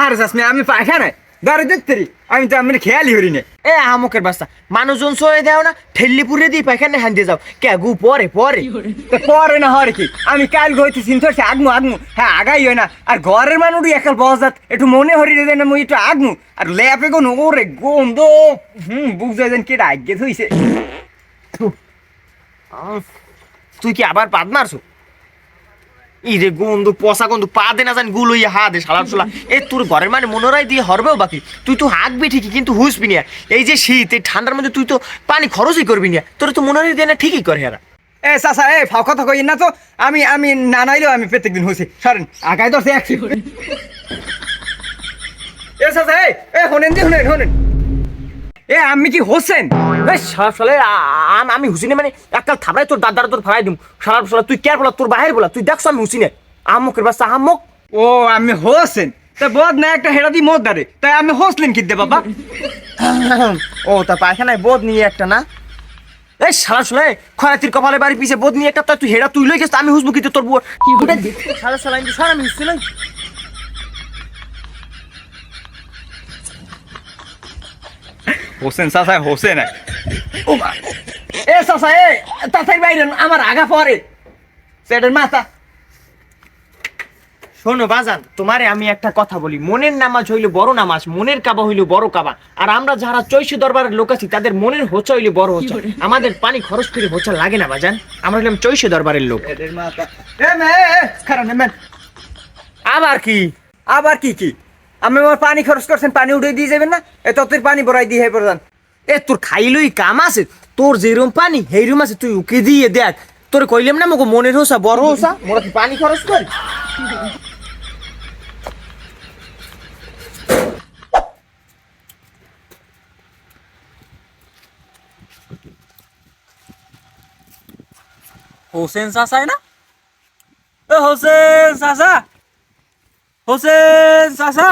আর যাসমি আমি পায়খানায় দাঁড়ে দেখতে আমি তো আমি খেয়ালই হরি না। এ আমুকের বাস্তা মানুষজন সয়ে দেও না ঠেল্লি পুরে দিয়ে পায়খানে হান দিয়ে যাও। কে গু পরে পরে। পরে না হরে কি? আমি কাল গইতে চিন্তা করছি আগমু আগমু হ্যাঁ আগাই হয় না। আর ঘরের মানুষ একাল বজাত একটু মনে হরি রে না মুই একটু আগমু আর লেপে গো ওরে গন্ধ। হুম বুঝতে যেন কেটা আগে থইছে। তুই কি আবার পাদ মারছো? ই রে গন্ধ, পচা গন্ধ, পা দে না জানি গুলো ইয়ে হা দে, শালা শালা। এ, তোর ঘরের মানে মনোরাই দিয়ে হরবেও বাকি? তুই তো হাঁকবি ঠিকই, কিন্তু হুসবি না। এই যে শীত, এই ঠান্ডার মধ্যে তুই তো পানি খরচই করবি না। তোর তো মনোরাই দিয়ে না, ঠিকই করে এরা এ, চাচা, এ, ফাও কথা কই না তো। আমি আমি না নাইলেও আমি প্রত্যেক দিন হইছি সরেন আগাই ধরছে একশো এ, চাচা, এ শোনেন দি শুনেন শুনেন এ আমি কি হোসেন? এ শালা শালা আমি হুসিনে মানে এককাল থাবড়াই তোর দাদার তোর ফাড়াই দিম। শালা শালা তুই কে বলা তোর বাহির বলা তুই দেখছ আমি হুসিনে। আমুকের আহাম্মক ও আমি হোসেন। তা বদ না একটা হেরা দি মদ দারে তাই আমি হোসলেন কি দে বাবা। ও তা পায়খানায় বোধ নিয়ে একটা না? এই শালা শুনে খয়াতির কপালে বাড়ি পিছে বোধ নিয়ে একটা তুই হেরা তুই লই গেছিস আমি হুসবু কিন্তু তোর বুয়া শালা শালা কিন্তু সারা আমি হুসছি হোসেন চাচা হোসেন ও মা। এ চাচা এ তাতাই বাইরে আমার আগা পরে সেটার মাথা। শোনো বাজান তোমারে আমি একটা কথা বলি। মনের নামাজ হইল বড় নামাজ মনের কাবা হইল বড় কাবা। আর আমরা যারা চৈশী দরবারের লোক আছি তাদের মনের হোচা হইল বড় হোচা। আমাদের পানি খরচ করে হোচা লাগে না বাজান। আমরা হইলাম চৈশী দরবারের লোক। আবার কি? আবার কি কি? আমি আমার পানি খরচ করছেন, পানি উঠে দিয়ে যাবেন না? এ ততের পানি ভরাই দিয়ে প্রধান। এ, তোর খাইলই কাম আছে। তোর যেরম পানি, সেইরম আছে, তুই উকে দিয়ে দেখ। তোর কইলাম না মগো মনের হোসা, বড় হোসা? মোরা কি পানি খরচ করি? হোসেন চাচাই না? হোসেন চাচা! হোসেন চাচা!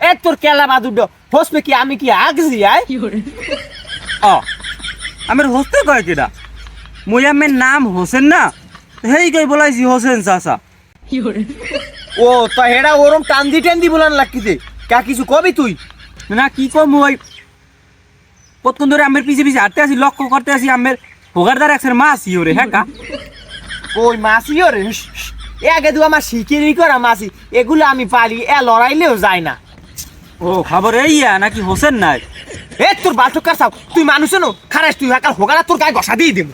এ তোর কেলা বাদুড হোসবে কি আমি কি আগজি আয় অ আমার হোসতে কয় কিরা মুই আমার নাম হোসেন না? হেই কই বলাইছি হোসেন চাচা। ও তো হেডা ওরম টান্দি টান্দি বলান লাগতিছে কা কিছু কবি তুই? না কি কম ওই? কতক্ষণ ধরে আমের পিছে পিছে হাঁটতে আসি লক্ষ্য করতে আসি আমের হোগারদার একসের মাছ ইয়োরে হ্যাঁ কা? কই মাসি রে এ আগে দু আমার শিকিরি করা মাসি এগুলো আমি পারি এ লড়াইলেও যায় না। ও খবর এই নাকি হোসেন নাই? এ তোর বালটো সাপ তুই মানুষ নো খারাস তুই হোক হোগারা তোর গায়ে গসা দিয়ে দিম।